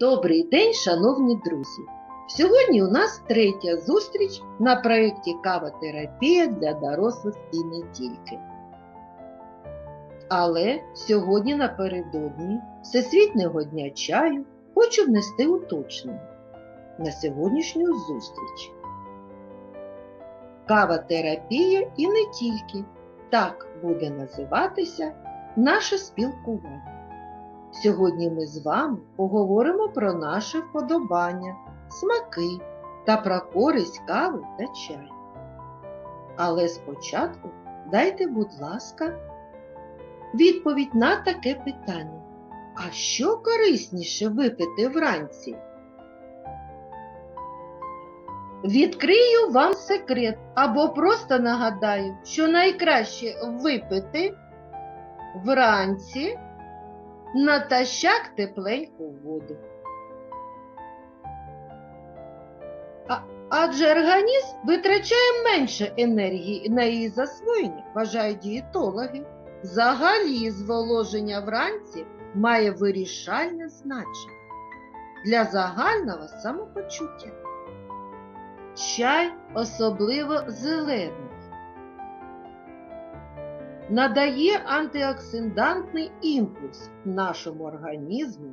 Добрий день, шановні друзі! Сьогодні у нас третя зустріч на проєкті Кавотерапія для дорослих і не тільки. Але сьогодні напередодні Всесвітнього дня чаю хочу внести уточнення на сьогоднішню зустріч. Кавотерапія і не тільки. Так буде називатися наше спілкування. Сьогодні ми з вами поговоримо про наші вподобання, смаки та про користь кави та чаю. Але спочатку дайте, будь ласка, відповідь на таке питання. А що корисніше випити вранці? Відкрию вам секрет або просто нагадаю, що найкраще випити вранці натощак тепленьку воду. А, адже організм витрачає менше енергії на її засвоєння, вважають дієтологи. Взагалі зволоження вранці має вирішальне значення для загального самопочуття. Чай особливо зелений надає антиоксидантний імпульс нашому організму.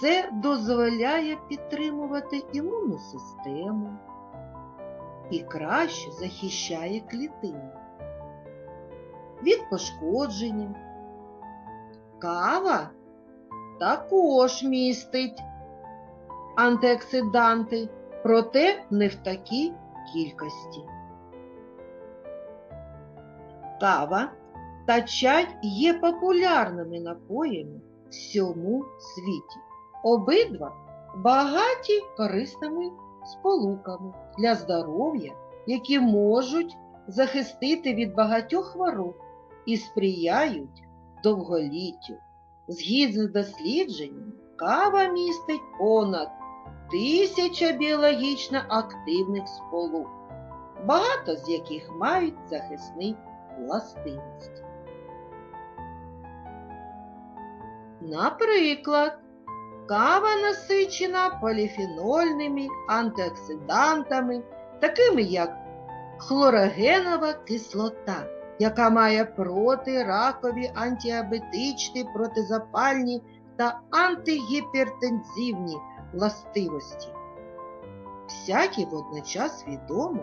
Це дозволяє підтримувати імунну систему і краще захищає клітину від пошкодження. Кава також містить антиоксиданти, проте не в такій кількості. Кава та чай є популярними напоями в всьому світі. Обидва багаті корисними сполуками для здоров'я, які можуть захистити від багатьох хвороб і сприяють довголіттю. Згідно з дослідженнями, кава містить понад тисяча біологічно активних сполук, багато з яких мають захисний властивості. Наприклад, кава насичена поліфенольними антиоксидантами, такими як хлорогенова кислота, яка має протиракові, антіабетичні, протизапальні та антигіпертензивні властивості. Всякий водночас відомо,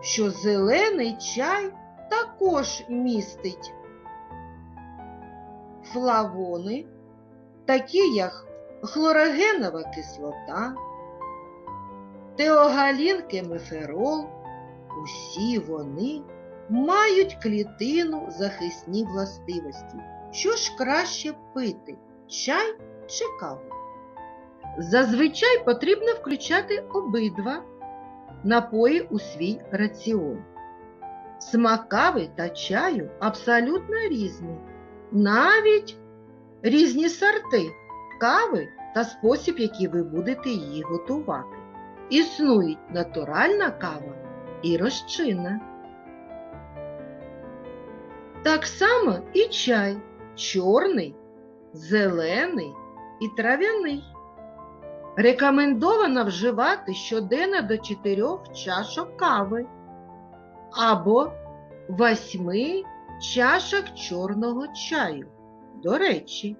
що зелений чай також містить флавони, такі як хлорогенова кислота, теогалін кемеферол. Усі вони мають клітину захисні властивості. Що ж краще пити чай чи каву? Зазвичай потрібно включати обидва напої у свій раціон. Смак кави та чаю абсолютно різні, навіть різні сорти кави та спосіб, який ви будете її готувати. Існують натуральна кава і розчинна. Так само і чай чорний, зелений і трав'яний. Рекомендовано вживати щоденно до 4 чашок кави або 8 чашок чорного чаю. До речі,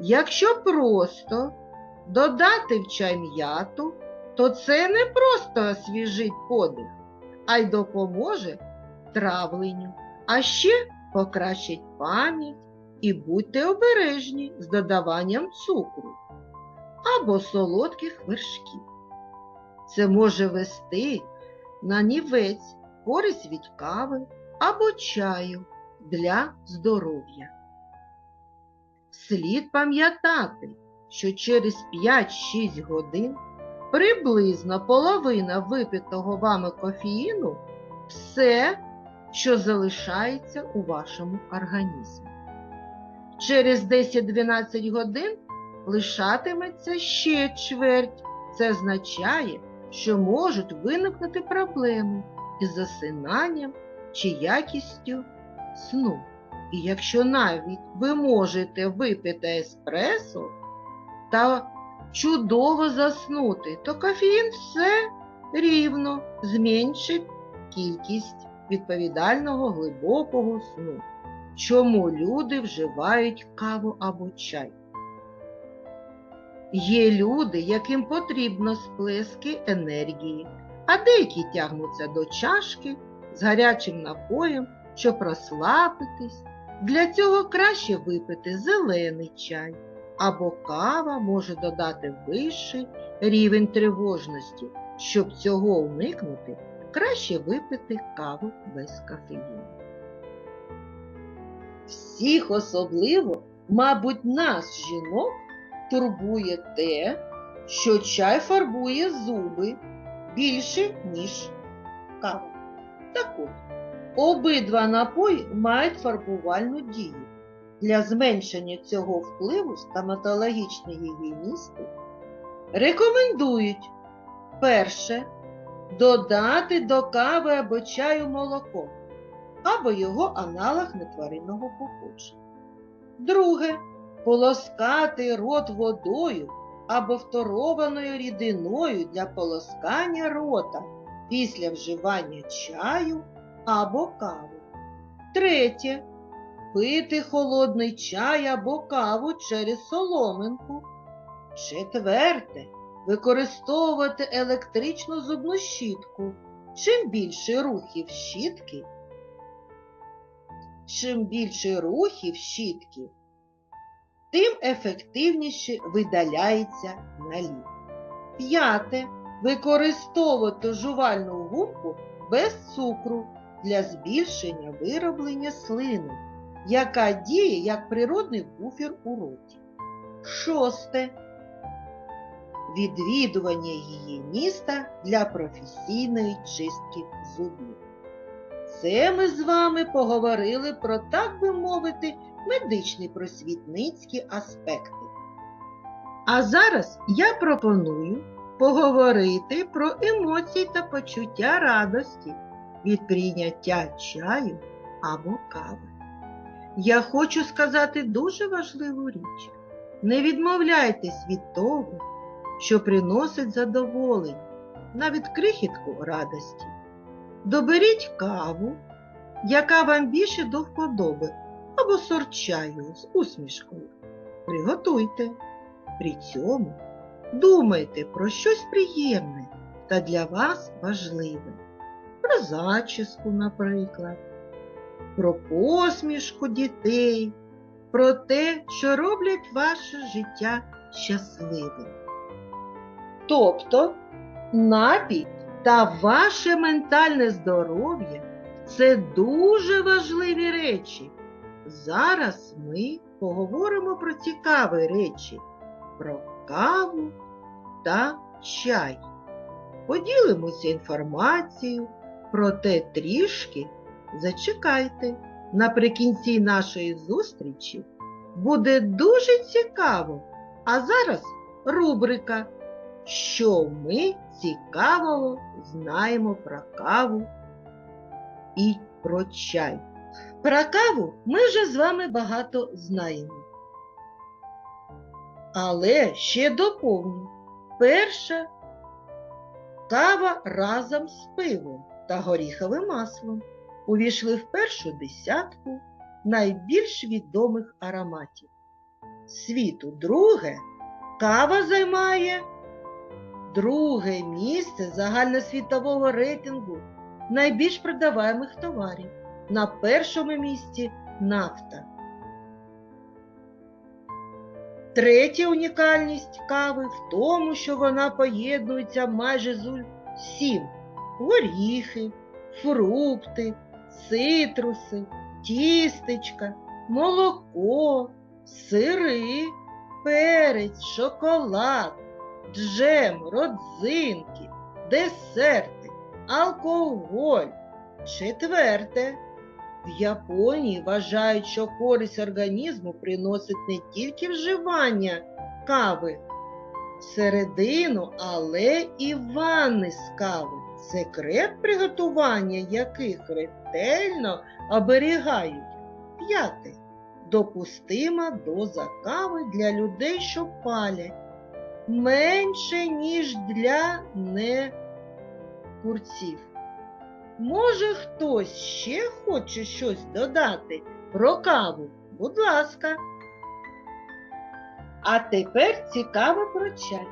якщо просто додати в чай м'яту, то це не просто освіжить подих, а й допоможе травленню, а ще покращить пам'ять і будьте обережні з додаванням цукру або солодких вершків. Це може вести на нівець користь від кави або чаю для здоров'я. Слід пам'ятати, що через 5-6 годин приблизно половина випитого вами кофеїну все, що залишається у вашому організмі. Через 10-12 годин лишатиметься ще чверть. Це означає, що можуть виникнути проблеми із засинанням чи якістю сну. І якщо навіть ви можете випити еспресо, та чудово заснути, то кофеїн все рівно зменшить кількість відповідального глибокого сну. Чому люди вживають каву або чай? Є люди, яким потрібно сплески енергії, а деякі тягнуться до чашки з гарячим напоєм, щоб розслабитись. Для цього краще випити зелений чай, або кава може додати вищий рівень тривожності. Щоб цього уникнути, краще випити каву без кофеїну. Всіх особливо, мабуть, нас, жінок, турбує те, що чай фарбує зуби більше, ніж кава. Так от, обидва напої мають фарбувальну дію. Для зменшення цього впливу стоматологічні гігієністи рекомендують перше додати до кави або чаю молоко або його аналог нетваринного походження. Друге полоскати рот водою або второваною рідиною для полоскання рота після вживання чаю або кави. Третє. Пити холодний чай або каву через соломинку. Четверте. Використовувати електричну зубну щітку. Чим більше рухів щітки, чим більше рухів щітки, тим ефективніше видаляється наліт. П'яте. Використовувати жувальну губку без цукру для збільшення вироблення слини, яка діє як природний буфер у роті. Шосте. Відвідування гігієніста для професійної чистки зубів. Це ми з вами поговорили про, так би мовити, медичні просвітницькі аспекти. А зараз я пропоную поговорити про емоції та почуття радості від прийняття чаю або кави. Я хочу сказати дуже важливу річ. Не відмовляйтесь від того, що приносить задоволення, навіть крихітку радості. Доберіть каву, яка вам більше до вподоби, або сорт чаю з усмішкою. Приготуйте. При цьому думайте про щось приємне та для вас важливе. Про зачіску, наприклад, про посмішку дітей, про те, що роблять ваше життя щасливим. Тобто напій та ваше ментальне здоров'я це дуже важливі речі. Зараз ми поговоримо про цікаві речі, про каву та чай. Поділимося інформацією, проте трішки зачекайте. Наприкінці нашої зустрічі буде дуже цікаво. А зараз рубрика що ми цікавого знаємо про каву і про чай. Про каву ми вже з вами багато знаємо. Але ще доповню. Перша кава разом з пивом та горіховим маслом увійшли в першу десятку найбільш відомих ароматів. Світу друге кава займає друге місце загальносвітового рейтингу найбільш продаваємих товарів. На першому місці нафта. Третя унікальність кави в тому, що вона поєднується майже з усім горіхи, фрукти, цитруси, тістечка, молоко, сири, перець, шоколад, джем, родзинки, десерти, алкоголь. Четверте. В Японії вважають, що користь організму приносить не тільки вживання кави всередину, але і ванни з кави, секрет приготування яких ретельно оберігають. П'яте. допустима доза кави для людей, що палять, менше, ніж для некурців. Може, хтось ще хоче щось додати про каву? Будь ласка. А тепер цікаво про чай.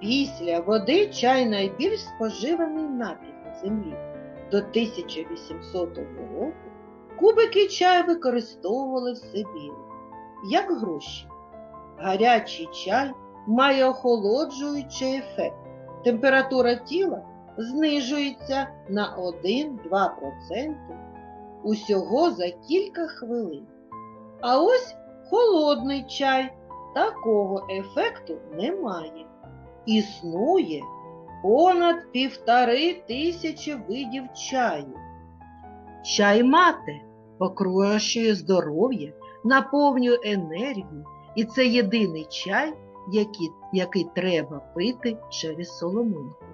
Після води чай найбільш споживаний напій на землі. До 1800 року кубики чаю використовували в Сибірі як гроші. Гарячий чай має охолоджуючий ефект. Температура тіла знижується на 1-2% усього за кілька хвилин. А ось холодний чай такого ефекту немає. Існує понад півтори тисячі видів чаю. Чай мати покращує здоров'я, наповнює енергію, і це єдиний чай, який, який треба пити через соломинку.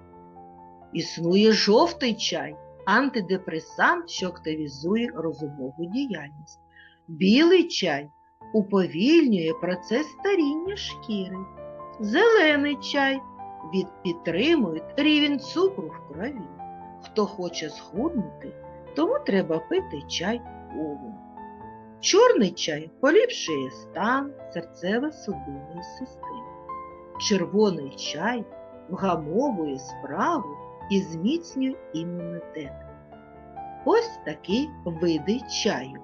Існує жовтий чай, антидепресант, що активізує розумову діяльність. Білий чай уповільнює процес старіння шкіри. Зелений чай від підтримує рівень цукру в крові. Хто хоче схуднути, тому треба пити чай овен. Чорний чай поліпшує стан серцево-судинної системи. Червоний чай вгамовує справу і зміцнює імунітет. Ось такі види чаю.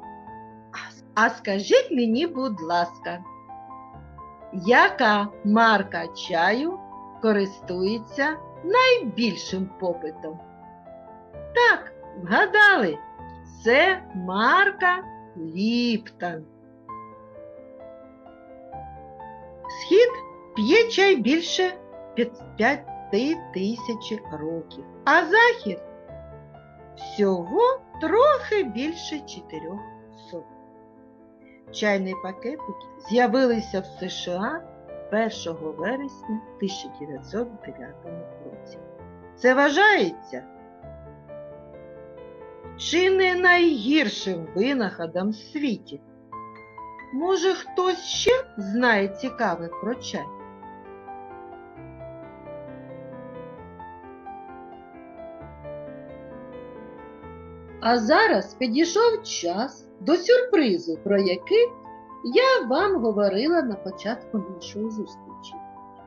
А скажіть мені, будь ласка, яка марка чаю користується найбільшим попитом? Так, вгадали, це марка Ліптон. Схід п'є чай більше 5 тисяч років, а захід всього трохи більше 400. Чайні пакетики з'явилися в США 1 вересня 1909 році. Це вважається чи не найгіршим винаходом в світі? Може, хтось ще знає цікаве про чай? А зараз підійшов час до сюрпризу, про який я вам говорила на початку нашої зустрічі.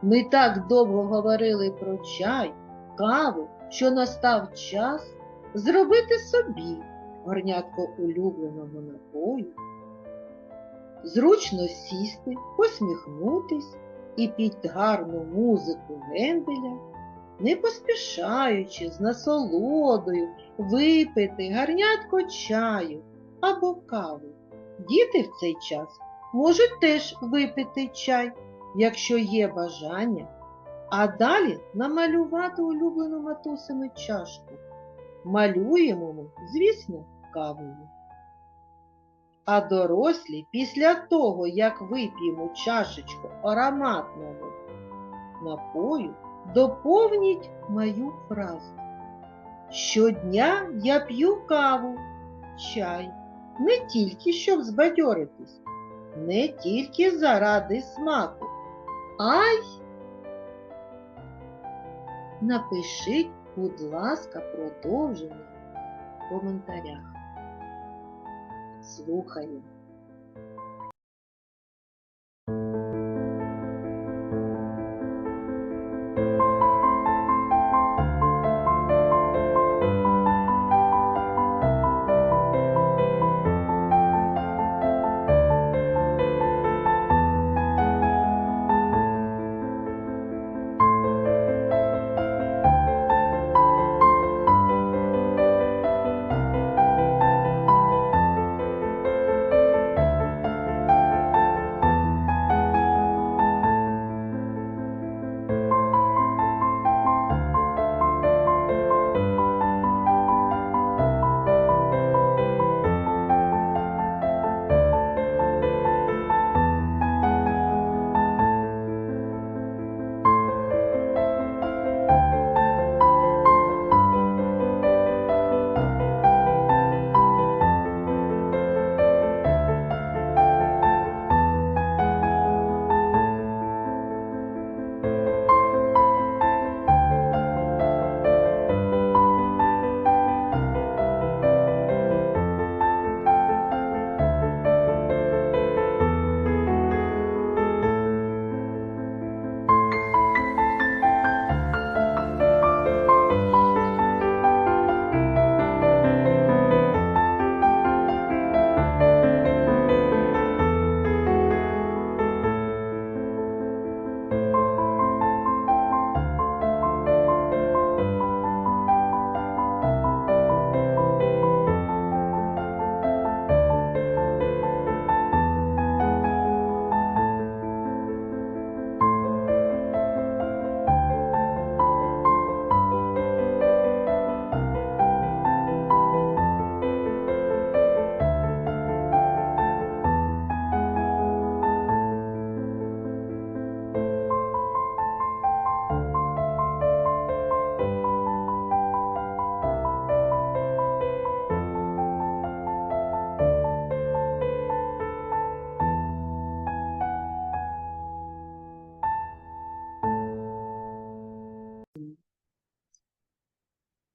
Ми так довго говорили про чай, каву, що настав час зробити собі горнятко улюбленого напою, зручно сісти, посміхнутись і під гарну музику Генделя, не поспішаючи з насолодою випити гарнятко чаю або каву. Діти в цей час можуть теж випити чай, якщо є бажання, а далі намалювати улюблену матусину чашку. Малюємо ми, звісно, кавою. А дорослі після того, як вип'ємо чашечку ароматного напою, доповніть мою фразу. Щодня я п'ю каву, чай, не тільки щоб збадьоритись, не тільки заради смаку, а й напишіть, будь ласка, продовження в коментарях. Слухаю.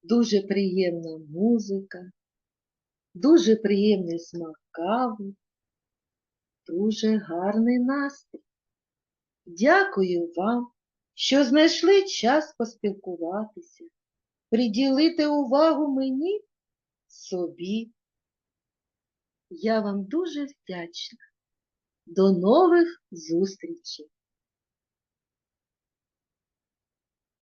Дуже приємна музика, дуже приємний смак кави, дуже гарний настрій. Дякую вам, що знайшли час поспілкуватися, приділити увагу мені, собі. Я вам дуже вдячна. До нових зустрічей!